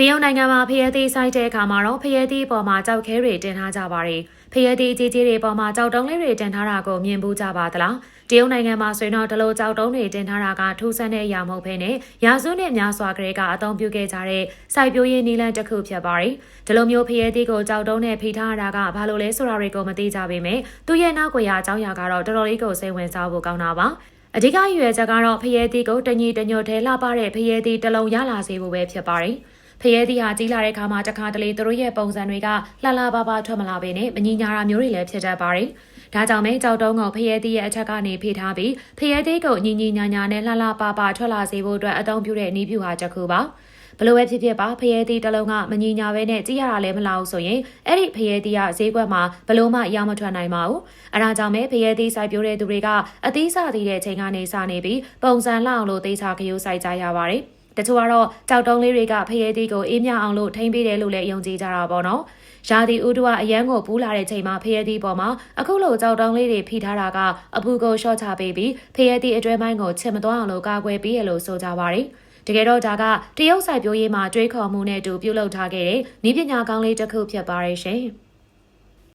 တရုတ်နိုင်ငံမှာဖျဲသီးဆိုင်တဲ့အခါမှာတော့ဖျဲသီးပေါ်မှာကြောက်ခဲတွေတင်ထားကြပါတယ်။ဖျဲသီးကြီးကြီးတွေပေါ်မှာကြောက်တုံးလေးတွေတင်ထားတာကိုမြင်ဘူးကြပါသလား။တရုတ်နိုင်ငံမှာဆိုရင်တော့ဒီလိုကြောက်တုံးတွေတင်ထားတာကထူးဆန်းတဲ့အရာမဟုတ်ဘဲနဲ့ရာစုနဲ့များစွာကလေးကအသုံးပြုခဲ့ကြတဲ့စိုက်ပျိုးရေးနည်းလမ်းတစ်ခုဖြစ်ပါတယ်။ဒီလိုမျိုးဖျဲသီးကိုကြောက်တုံးနဲ့ဖိထားရတာကဘာလို့လဲဆိုတာတွေကိုမသိကြပေမဲ့သူ့ရဲ့နောက်ကွယ်ရာအကြောင်းအရာကတော့တော်တော်လေးကိုစိတ်ဝင်စားဖို့ကောင်းတာပါ။အဓိကရည်ရွယ်ချက်ကတော့ဖရဲသီးကိုတညီတညွတ်ထဲလှပတဲ့ဖရဲသီးတစ်လုံးရလာစေဖို့ပဲဖြစ်ပါတယ်။ ဖရဲသီးဟာကြီးလာတဲ့အခါမှာတစ်ခါတလေသူတို့ရဲ့ပုံစံတွေကလှလှပပထွက်မလာပေနဲ့မညီညာတာမျိုးတွေလည်းဖြစ်တတ်ပါတယ်။ဒါကြောင့်မဲကြောက်တုံးကိုဖရဲသီးရဲ့အချက်ကနေဖိထားပြီးဖရဲသီးကိုညီညီညာညာနဲ့လှလှပပထွက်လာစေဖို့အတွက်အသုံးပြုတဲ့နည်းဗျူဟာတစ်ခုပါ။ဘလို့ပဲဖြစ်ဖြစ်ပါဖရဲသီးတစ်လုံးကမညီညာပဲနဲ့ကြည့်ရတာလည်းမလားဘူးဆိုရင်အဲ့ဒီဖရဲသီးကဈေးကွက်မှာဘလို့မှရောင်းမထွက်နိုင်ပါဘူးအဲဒါကြောင့်ပဲဖရဲသီးစိုက်ပျိုးတဲ့သူတွေကအသီးစားသေးတဲ့ချိန်ကနေစနေပြီးပုံစံလှအောင်လို့သေချာခရိုးစိုက်ကြရပါတယ် တချို့ကတော့ကြောက်တုံးလေးတွေကဖရဲသီးကိုအေးမြအောင်လို့ထိမ့်ပေးတယ်လို့လည်းယုံကြည်ကြတာပေါ့နော်ရာသီဥတုကအရန်ကိုပူးလာတဲ့ချိန်မှာဖရဲသီးပေါ်မှာအခုလိုကြောက်တုံးလေးတွေဖိထားတာကအပူကိုရှော့ချပေးပြီးဖရဲသီးအတွဲပိုင်းကိုချင်မသွားအောင်လို့ကာကွယ်ပေးရလို့ဆိုကြပါတယ်တကယ်တော့ဒါကတရုတ်စိုက်ပျိုးရေးမှာတွေးခေါ်မှုနဲ့အတူပြုလုပ်ထားခဲ့တဲ့ဤပညာကောင်းလေးတစ်ခုဖြစ်ပါရဲ့ရှင်။